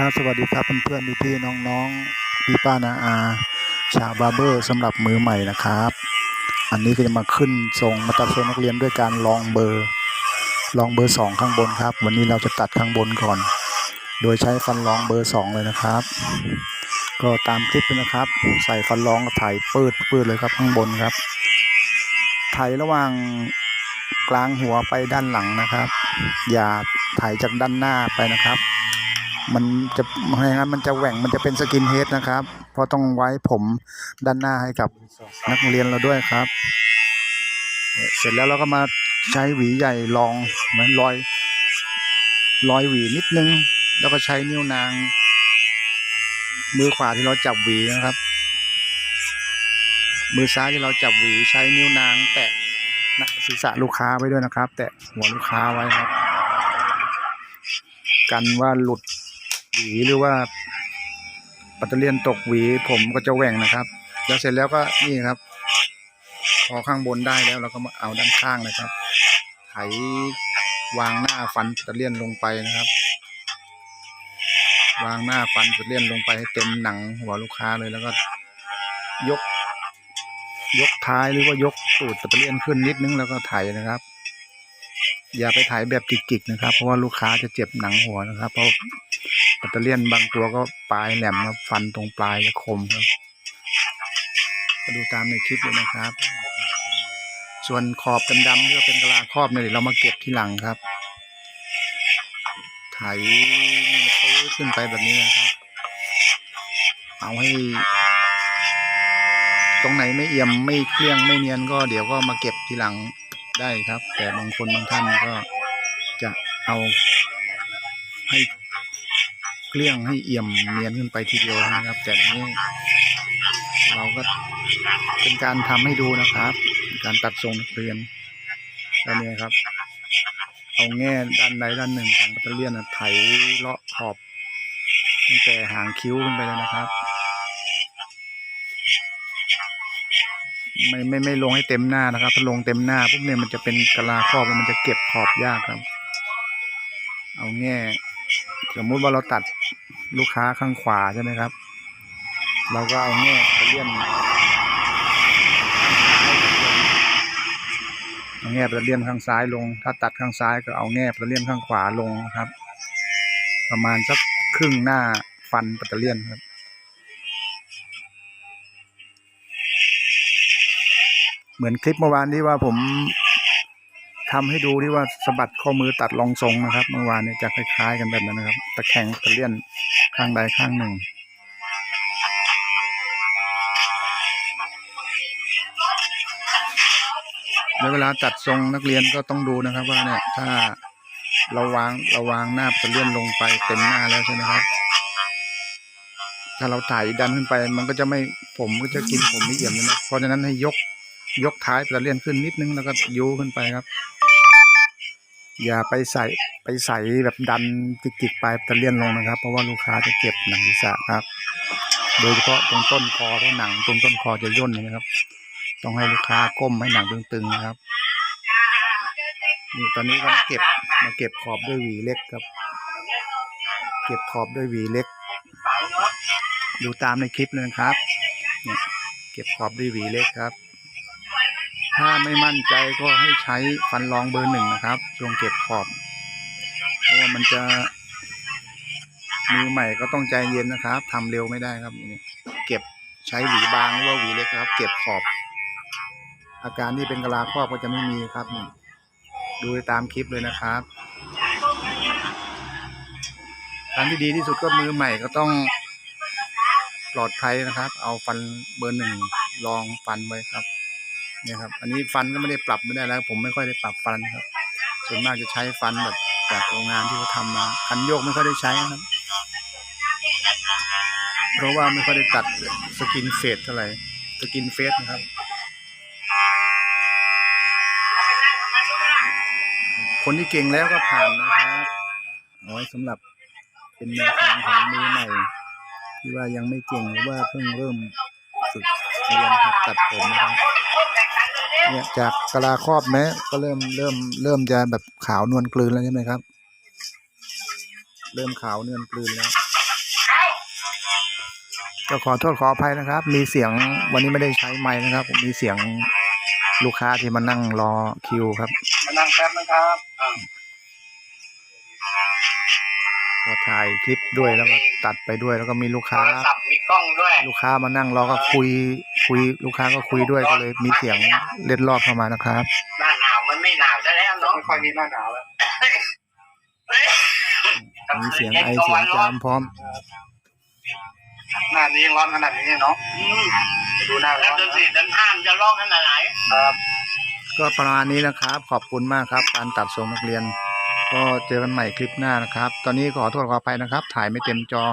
ครับสวัสดีครับเพื่อนๆพี่ๆน้องๆพี่ป้านาอา ชาวบาร์เบอร์สำหรับมือใหม่นะครับ อันนี้ก็จะมาขึ้นทรงมาตัดทรงนักเรียนด้วยการลองเบอร์ ลองเบอร์สองข้างบนครับ วันนี้เราจะตัดข้างบนก่อน โดยใช้ฟันรองเบอร์สองเลยนะครับ ก็ตามคลิปเลยนะครับ ใส่ฟันรองถ่ายปืดปืดเลยครับข้างบนครับถ่ายระหว่างกลางหัวไปด้านหลังนะครับ อย่าถ่ายจากด้านหน้าไปนะครับ มันจะไม่งั้นมันจะแหว่งมันจะเป็นสกินเฮดนะครับ เพราะต้องไว้ผมด้านหน้าให้กับนักเรียนเราด้วยครับ เสร็จแล้วเราก็มาใช้หวีใหญ่ลองเหมือนรอยรอยหวีนิดนึง แล้วก็ใช้นิ้วนาง มือขวาที่เราจับหวีนะครับ มือซ้ายที่เราจับหวีใช้นิ้วนาง แตะศีรษะลูกค้าไว้ด้วยนะครับ แตะหัวลูกค้าไว้ครับ กันว่าหลุด หวีหรือว่าปัตเตเลียนตกหวีผมก็จะแหว่งนะครับ แล้วเสร็จแล้วก็นี่ครับ พอข้างบนได้แล้วเราก็มาเอาด้านข้างนะครับ ไถวางหน้าฟันปัตเตเลียนลงไปนะครับ วางหน้าฟันปัตเตเลียนลงไปให้เต็มหนังหัวลูกค้าเลยแล้วก็ยก ยกท้ายหรือว่ายกตูดปัตเตเลียนขึ้นนิดนึงแล้วก็ไถนะครับ อย่าไปถ่ายแบบจิกๆนะครับ เพราะว่าลูกค้าจะเจ็บหนังหัวนะครับ เพราะ ปัตเตอร์เลียนบางตัวก็ปลายแหลมครับฟันตรงปลายจะคมครับก็ดูตามในคลิปเลยนะครับ ส่วนขอบดำๆที่ว่าเป็นกะลาครอบเนี่ยเดี๋ยวเรามาเก็บที่หลังครับ ไถปื้ขึ้นไปแบบนี้นะครับ เอาให้ ตรงไหนไม่เอี่ยมไม่เกลี้ยงไม่เนียนก็เดี๋ยวก็มาเก็บทีหลังได้ครับ แต่บางคนบางท่านก็จะเอาให้ เกลี้ยงให้เอี่ยมเนียนขึ้นไปทีเดียวนะครับ แต่นี้เราก็เป็นการทำให้ดูนะครับ การตัดทรงนักเรียนแล้วเนี่ยครับ เอาแง่ด้านใดด้านหนึ่งของปัตเตอร์เลียนนะไถเลาะขอบตั้งแต่หางคิ้วขึ้นไปเลยนะครับไม่ไม่ไม่ลงให้เต็มหน้านะครับ ถ้าลงเต็มหน้าปุ๊บเนี่ยมันจะเป็นกะลาครอบแล้วมันจะเก็บขอบยากครับ เอาแง่ สมมุติว่าเราตัดลูกค้าข้างขวาใช่ไหมครับ เราก็เอาแง่ไปเลี่ยนเอาแง่ไปเลี่ยนข้างซ้ายลง ถ้าตัดข้างซ้ายก็เอาแง่ไปเลี่ยนข้างขวาลงครับ ประมาณสักครึ่งหน้าฟันปัตเตอร์เลียนครับเหมือนคลิปเมื่อวานที่ว่าผม ทำให้ดูที่ว่าสะบัดข้อมือตัดรองทรงนะครับ เมื่อวานเนี่ยจะคล้ายๆกันแบบนั้นนะครับ ตะแคงตะเลี่ยนข้างใดข้างหนึ่ง แล้วเวลาตัดทรงนักเรียนก็ต้องดูนะครับว่าเนี่ยถ้าเราวางเราวางหน้าตะเลี่ยนลงไปเต็มหน้าแล้วใช่ไหมครับ ถ้าเราถ่ายดันขึ้นไป มันก็จะไม่ผมก็จะกินผมไม่เอี่ยมเลยนะเพราะฉะนั้นให้ยกยกท้ายตะเลียนขึ้นนิดนึงแล้วก็ยูขึ้นไปครับ อย่าไปใส่ไปใส่แบบดันจิกๆไปตะเลียนลงนะครับ เพราะว่าลูกค้าจะเจ็บหนังศีรษะครับ โดยเฉพาะตรงต้นคอเพราะหนังตรงต้นคอจะย่นนะครับ ต้องให้ลูกค้าก้มให้หนังตึงๆนะครับนี่ตอนนี้ก็มาเก็บมาเก็บขอบด้วยหวีเล็กครับ เก็บขอบด้วยหวีเล็ก ดูตามในคลิปเลยนะครับเนี่ยเก็บขอบด้วยหวีเล็กครับ ถ้าไม่มั่นใจก็ให้ใช้ฟันรองเบอร์หนึ่งนะครับ ช่วงเก็บขอบ เพราะว่ามันจะมือใหม่ก็ต้องใจเย็นนะครับทำเร็วไม่ได้ครับนี่เก็บใช้หวีบางหรือว่าหวีเล็กครับ เก็บขอบ อาการที่เป็นกะลาครอบก็จะไม่มีครับนี่ดูตามคลิปเลยนะครับทางที่ดีที่สุดก็มือใหม่ก็ต้องปลอดภัยนะครับ เอาฟันเบอร์หนึ่งลองฟันไว้ครับ เนี่ยครับ อันนี้ฟันก็ไม่ได้ปรับไม่ได้แล้ว ผมไม่ค่อยได้ปรับฟันครับ ส่วนมากจะใช้ฟันแบบจากโรงงานที่เขาทำมาคันโยกไม่ค่อยได้ใช้นะครับ เพราะว่าไม่ค่อยได้ตัดสกินเฟสเท่าไหร่สกินเฟสนะครับคนที่เก่งแล้วก็ผ่านนะครับเอาไว้สำหรับเป็นแนวทางของมือใหม่ที่ว่ายังไม่เก่งหรือว่าเพิ่งเริ่มฝึกเรียนหัดตัดผมนะครับ เนี่ยจากกะลาครอบแม้ก็เริ่มเริ่มเริ่มจะแบบขาวนวลกลืนแล้วใช่ไหมครับ เริ่มขาวเนื้อกลืนแล้วก็ขอโทษขออภัยนะครับ มีเสียงวันนี้ไม่ได้ใช้ไม้นะครับ มีเสียงลูกค้าที่มานั่งรอคิวครับ มานั่งแป๊บนะครับ ก็ถ่ายคลิปด้วยแล้วก็ตัดไปด้วยแล้วก็มีลูกโทค้า รศัพท์มีกล้องด้วย ลูกค้ามานั่งรอก็คุย คุย ลูกค้าก็คุยด้วยก็เลยมีเสียงเล็ดรอบเข้ามานะครับ หน้าหนาวมันไม่หนาวซะแล้วเนาะไม่ค่อยมีหน้าหนาวแล้วมีเสียงไอเสียงจามพร้อม หน้านี้ยังร้อนขนาดนี้เนาะดูหน้าร้แล้วอนเดือนสี่เดือนห้ามันจะร้องขนาดไหน ครับ ก็ประมาณนี้นะครับ ขอบคุณมากครับ การตัดทรงนักเรียน ก็เจอกันใหม่คลิปหน้านะครับ ตอนนี้ขอโทษขออภัยนะครับ ถ่ายไม่เต็มจอ